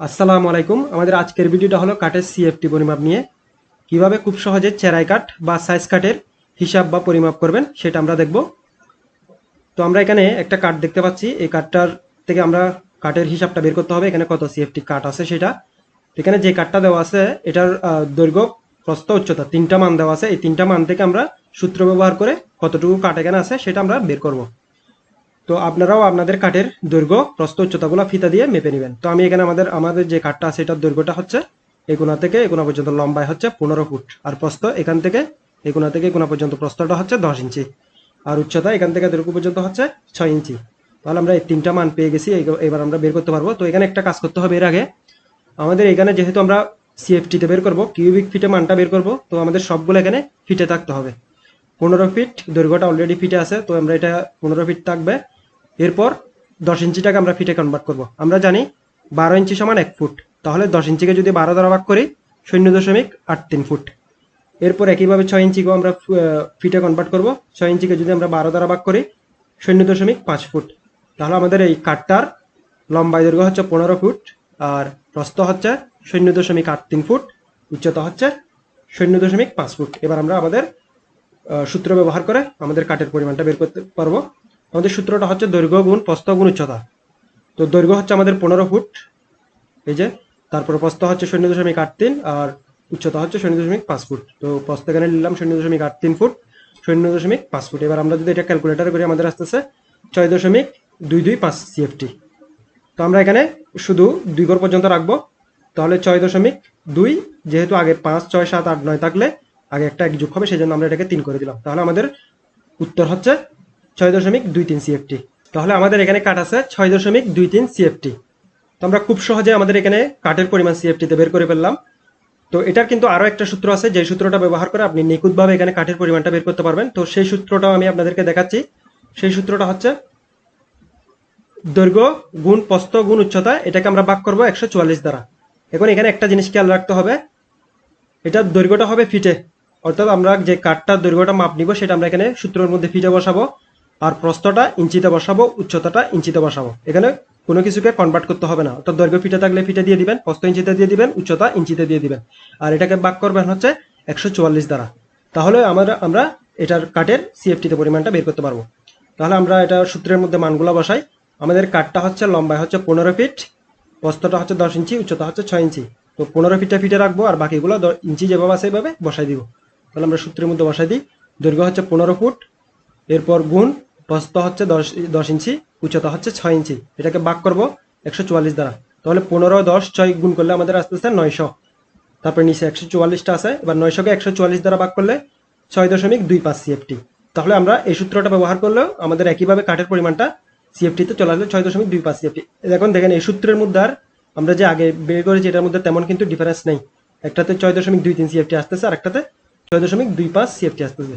আসসালামু আলাইকুম। আমাদের আজকের ভিডিওটা হলো কাঠের সিএফটি পরিমাপ নিয়ে। কীভাবে খুব সহজে চেরাই কাঠ বা সাইজ কাঠের হিসাব বা পরিমাপ করবেন সেটা আমরা দেখব। তো আমরা এখানে একটা কাঠ দেখতে পাচ্ছি। এই কাঠটার থেকে আমরা কাঠের হিসাবটা বের করতে হবে। এখানে কত সিএফটি কাঠ আছে সেটা। এখানে যে কাঠটা দেওয়া আছে, এটার দৈর্ঘ্য, প্রস্থ, উচ্চতা তিনটা মান দেওয়া আছে। এই তিনটা মান থেকে আমরা সূত্র ব্যবহার করে কতটুকু কাঠ এখানে আছে সেটা আমরা বের করব। তো আপনারাও আপনাদের কাঠের দৈর্ঘ্য, প্রস্থ, উচ্চতাগুলো ফিতা দিয়ে মেপে নেবেন। তো আমি এখানে আমাদের আমাদের যে কাঠটা আছে, এটার দৈর্ঘ্যটা হচ্ছে এগুনা থেকে এই কোনা পর্যন্ত লম্বায় হচ্ছে পনেরো ফুট। আর প্রস্থ এখান থেকে এই কোনা থেকে এই কোনা পর্যন্ত প্রস্থটা হচ্ছে দশ ইঞ্চি। আর উচ্চতা এখান থেকে দৈর্ঘ্য পর্যন্ত হচ্ছে ছয় ইঞ্চি। তাহলে আমরা এই তিনটা মান পেয়ে গেছি এবার আমরা বের করতে পারব। তো এখানে একটা কাজ করতে হবে এর আগে। আমাদের এখানে যেহেতু আমরা সিএফটিতে বের করব কিউবিক ফিটে মানটা বের করব, তো আমাদের সবগুলো এখানে ফিটে থাকতে হবে। পনেরো ফিট দৈর্ঘ্যটা অলরেডি ফিটে আছে, তো আমরা এটা পনেরো ফিট থাকবে। এরপর দশ ইঞ্চিটাকে আমরা ফিটে কনভার্ট করব। আমরা জানি বারো ইঞ্চি সমান এক ফুট। তাহলে দশ ইঞ্চিকে যদি বারো দ্বারা ভাগ করি, শূন্য দশমিক আট তিন ফুট। এরপর একইভাবে ছয় ইঞ্চিকেও আমরা ফিটে কনভার্ট করব। ছয় ইঞ্চিকে যদি আমরা বারো দ্বারা ভাগ করি, শূন্য দশমিক পাঁচ ফুট। তাহলে আমাদের এই কাঠটার লম্বাই দৈর্ঘ্য হচ্ছে পনেরো ফুট আর প্রস্থ হচ্ছে শূন্য দশমিক আট তিন ফুট। উচ্চতা হচ্ছে শূন্য দশমিক পাঁচ ফুট। এবার আমরা আমাদের সূত্র ব্যবহার করে আমাদের কাঠের পরিমাণটা বের করতে পারব। আমাদের সূত্রটা হচ্ছে দৈর্ঘ্য গুণ প্রস্থ গুণ উচ্চতা। তো দৈর্ঘ্য হচ্ছে আমাদের পনেরো ফুট, এই যে, তারপর প্রস্থ হচ্ছে শূন্য দশমিক আট তিন আর উচ্চতা হচ্ছে শূন্য দশমিক পাঁচ ফুট। তো প্রস্থ এখানে নিলাম শূন্য দশমিক আট তিন ফুট, শূন্য দশমিক পাঁচ ফুট। এবার আমরা যদি এটা ক্যালকুলেটার করি, আমাদের আসতেছে ছয় দশমিক দুই দুই পাঁচ সিএফটি তো আমরা এখানে শুধু দুই ঘর পর্যন্ত রাখব। তাহলে ছয় দশমিক দুই, যেহেতু আগে পাঁচ, ছয়, সাত, আট, নয় থাকলে আগে একটা এক যোগ হবে সেই জন্য আমরা এটাকে তিন করে দিলাম। তাহলে আমাদের উত্তর হচ্ছে ছয় দশমিক দুই তিন সিএফটি তাহলে আমাদের এখানে কাঠ আছে ছয় দশমিক দুই তিন সিএফটি তো আমরা খুব সহজে আমাদের এখানে কাঠের পরিমাণ সিএফটিতে বের করে ফেললাম। তো এটার কিন্তু আরও একটা সূত্র আছে যে সূত্রটা ব্যবহার করে আপনি নিখুঁতভাবে এখানে কাঠের পরিমাণটা বের করতে পারবেন। তো সেই সূত্রটাও আমি আপনাদেরকে দেখাচ্ছি। সেই সূত্রটা হচ্ছে দৈর্ঘ্য গুণ প্রস্থ গুণ উচ্চতা, এটাকে আমরা ভাগ করব একশো চুয়াল্লিশ দ্বারা। এখন এখানে একটা জিনিস খেয়াল রাখতে হবে। এটার দৈর্ঘ্যটা হবে ফিটে। অর্থাৎ আমরা যে কাঠটার দৈর্ঘ্যটা মাপ নিব, সেটা আমরা এখানে সূত্রের মধ্যে ফিটে বসাবো। আর প্রস্থটা ইঞ্চিতে বসাবো, উচ্চতাটা ইঞ্চিতে বসাবো। এখানে কোনো কিছুকে কনভার্ট করতে হবে না। অর্থাৎ দৈর্ঘ্য ফিটে থাকলে ফিটে দিয়ে দিবেন, প্রস্থ ইঞ্চিতে দিয়ে দিবেন, উচ্চতা ইঞ্চিতে দিয়ে দিবেন। আর এটাকে বাক করবেন হচ্ছে একশো চুয়াল্লিশ দ্বারা। তাহলে আমরা আমরা এটার কাঠের সিএফটিতে পরিমাণটা বের করতে পারব। তাহলে আমরা এটা সূত্রের মধ্যে মানগুলো বসাই। আমাদের কাঠটা হচ্ছে লম্বায় হচ্ছে পনেরো ফিট প্রস্থটা হচ্ছে দশ ইঞ্চি, উচ্চতা হচ্ছে ছয় ইঞ্চি। তো পনেরো ফিটে ফিটে রাখব আর বাকিগুলো ইঞ্চি যেভাবে আছে এইভাবে বসাই দিব। তাহলে আমরা সূত্রের মধ্যে বসাই দিই। দৈর্ঘ্য হচ্ছে পনেরো ফুট, এরপর গুণ প্রস্থ হচ্ছে দশ দশ ইঞ্চি, উচ্চতা হচ্ছে ছয় ইঞ্চি। এটাকে বাক করব একশো চুয়াল্লিশ দ্বারা। তাহলে পনেরো, দশ, ছয় গুণ করলে আমাদের আসতে আসতে নয়শো। তারপরে নিচে একশো চুয়াল্লিশটা আছে, এবার নয়শোকে একশো চুয়াল্লিশ দ্বারা ভাগ করলে ছয় দশমিক দুই পাঁচ সিএফটি তাহলে আমরা এই সূত্রটা ব্যবহার করলেও আমাদের একইভাবে কাঠের পরিমাণটা সিএফটিতে চলে আসবে ছয় দশমিক দুই পাঁচ সিএফটি এখন দেখেন এই সূত্রের মধ্যে আর আমরা যে আগে বের করেছি, এটার মধ্যে তেমন কিন্তু ডিফারেন্স নেই। একটাতে ছয় দশমিক দুই তিন সিএফটি আসতেছে আর একটাতে ছয় দশমিক দুই পাঁচ সিএফটি আসতেছে।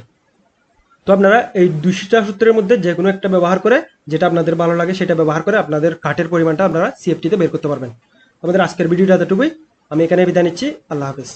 তো আপনারা এই দুশোটা সূত্রের মধ্যে যে কোনো একটা ব্যবহার করে যেটা আপনাদের ভালো লাগে সেটা ব্যবহার করে আপনাদের কাঠের পরিমাণটা আপনারা সিএফটিতে বের করতে পারবেন। আমাদের আজকের ভিডিওটা এতটুকুই। আমি এখানে বিদায় নিচ্ছি। আল্লাহ হাফেজ।